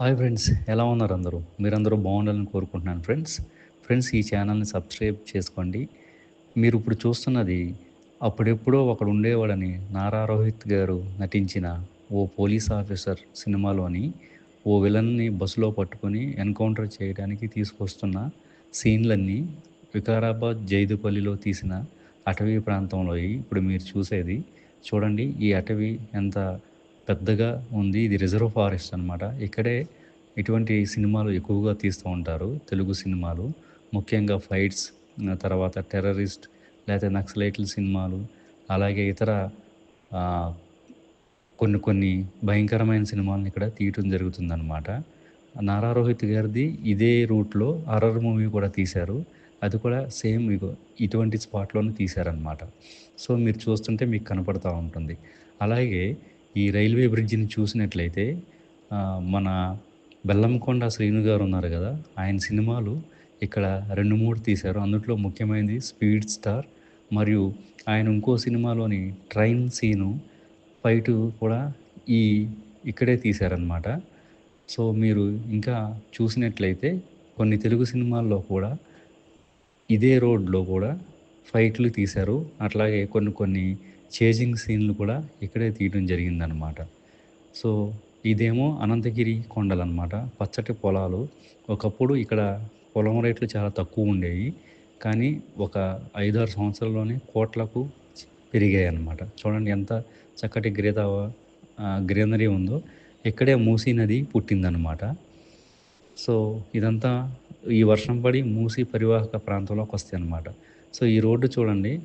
Hi friends ఎలా ఉన్నారు అందరూ? మీరందరూ బాగుండాలని కోరుకుంటున్నాను ఫ్రెండ్స్ ఫ్రెండ్స్ ఈ ఛానల్ని సబ్స్క్రైబ్ చేసుకోండి. మీరు ఇప్పుడు చూస్తున్నది అప్పుడెప్పుడో ఒకడు ఉండేవాడని నారా రోహిత్ గారు నటించిన ఓ పోలీస్ ఆఫీసర్ సినిమాలోని ఓ విలన్ని బస్సులో పట్టుకొని ఎన్కౌంటర్ చేయడానికి తీసుకొస్తున్న సీన్లన్నీ వికారాబాద్ జైదుపల్లిలో తీసిన అటవీ ప్రాంతంలో ఇప్పుడు మీరు చూసేది చూడండి ఈ అటవీ ఎంత పెద్దగా ఉంది. ఇది రిజర్వ్ ఫారెస్ట్ అనమాట ఇక్కడే ఇటువంటి సినిమాలు ఎక్కువగా తీస్తూ ఉంటారు తెలుగు సినిమాలు. ముఖ్యంగా ఫైట్స్ తర్వాత టెర్రరిస్ట్ లేకపోతే నక్సలైట్ల సినిమాలు అలాగే ఇతర కొన్ని కొన్ని భయంకరమైన సినిమాలను ఇక్కడ తీయటం జరుగుతుందన్నమాట. నారా రోహిత్ గారిది ఇదే రూట్లో హర్రర్ మూవీ కూడా తీశారు. అది కూడా సేమ్ ఇటువంటి స్పాట్లోనే తీశారనమాట సో మీరు చూస్తుంటే మీకు కనపడుతూ ఉంటుంది. అలాగే ఈ రైల్వే బ్రిడ్జిని చూసినట్లయితే మన బెల్లంకొండ శ్రీను గారు ఉన్నారు కదా ఆయన సినిమాలు ఇక్కడ రెండు మూడు తీశారు. అందులో ముఖ్యమైనది స్పీడ్ స్టార్ మరియు ఆయన ఇంకో సినిమాలోని ట్రైన్ సీను ఫైట్ కూడా ఈ ఇక్కడే తీశారనమాట సో మీరు ఇంకా చూసినట్లయితే కొన్ని తెలుగు సినిమాల్లో కూడా ఇదే రోడ్లో కూడా ఫైట్లు తీశారు. అట్లాగే కొన్ని కొన్ని చేజింగ్ సీన్లు కూడా ఇక్కడే తీయడం జరిగిందనమాట సో ఇదేమో అనంతగిరి కొండలన్నమాట. పచ్చటి పొలాలు. ఒకప్పుడు ఇక్కడ పొలం రేట్లు చాలా తక్కువ ఉండేవి. కానీ ఒక ఐదారు సంవత్సరాల్లోనే కోట్లకు పెరిగాయి అన్నమాట చూడండి ఎంత చక్కటి గ్రేత గ్రీనరీ ఉందో. ఇక్కడే మూసీ నది పుట్టిందనమాట సో ఇదంతా ఈ వర్షం పడి మూసి పరివాహక ప్రాంతంలోకి వస్తాయి అన్నమాట. సో ఈ రోడ్డు చూడండి.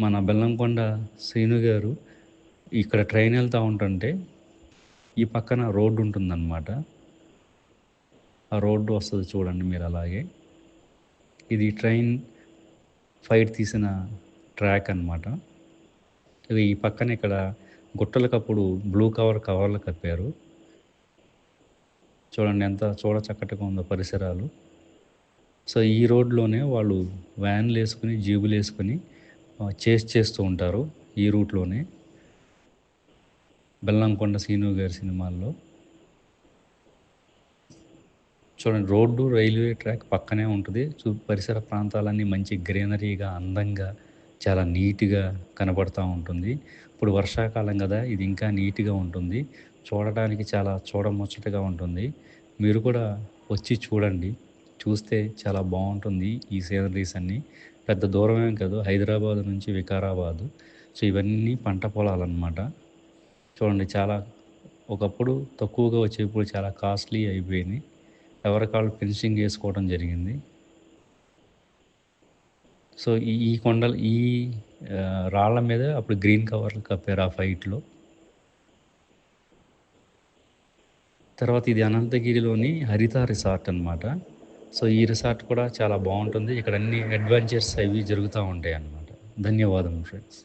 మన బెల్లంకొండ శ్రీను గారు ఇక్కడ ట్రైన్ వెళ్తూ ఉంటుంటే ఈ పక్కన రోడ్డు ఉంటుందన్నమాట. ఆ రోడ్డు వస్తుంది చూడండి మీరు అలాగే. ఇది ట్రైన్ ఫైట్ తీసిన ట్రాక్ అనమాట ఈ పక్కన ఇక్కడ గుట్టలకప్పుడు బ్లూ కవర్ కవర్లు కప్పారు. చూడండి ఎంత చూడ చక్కటిగా ఉందో పరిసరాలు. సో ఈ రోడ్లోనే వాళ్ళు వ్యాన్లు వేసుకుని జీబులు వేసుకుని చేస్ చేస్తూ ఉంటారు ఈ రూట్లోనే. బెల్లంకొండ సీను గారి సినిమాల్లో. చూడండి రోడ్డు రైల్వే ట్రాక్ పక్కనే ఉంటుంది. చూ పరిసర ప్రాంతాలన్నీ మంచి గ్రీనరీగా అందంగా చాలా నీట్గా కనబడుతూ ఉంటుంది. ఇప్పుడు వర్షాకాలం కదా ఇది ఇంకా నీట్గా ఉంటుంది. చూడడానికి చాలా చూడముచ్చటగా ఉంటుంది. మీరు కూడా వచ్చి చూడండి. చూస్తే చాలా బాగుంటుంది ఈ సీనరీస్ అన్నీ. పెద్ద దూరమేం కాదు. హైదరాబాద్ నుంచి వికారాబాదు. సో ఇవన్నీ పంట పొలాలన్నమాట. చూడండి చాలా ఒకప్పుడు తక్కువగా వచ్చేప్పుడు చాలా కాస్ట్లీ అయిపోయింది. ఎవరికాళ్ళు ఫినిషింగ్ వేసుకోవడం జరిగింది. సో ఈ ఈ కొండలు ఈ రాళ్ళ మీద అప్పుడు గ్రీన్ కవర్లు కప్పారు ఆ ఫైట్లో. తర్వాత ఇది అనంతగిరిలోని హరిత రిసార్ట్ అనమాట సో ఈ రిసార్ట్ కూడా చాలా బాగుంటుంది. ఇక్కడ అన్ని అడ్వెంచర్స్ అవి జరుగుతూ ఉంటాయి అన్నమాట ధన్యవాదం ఫ్రెండ్స్.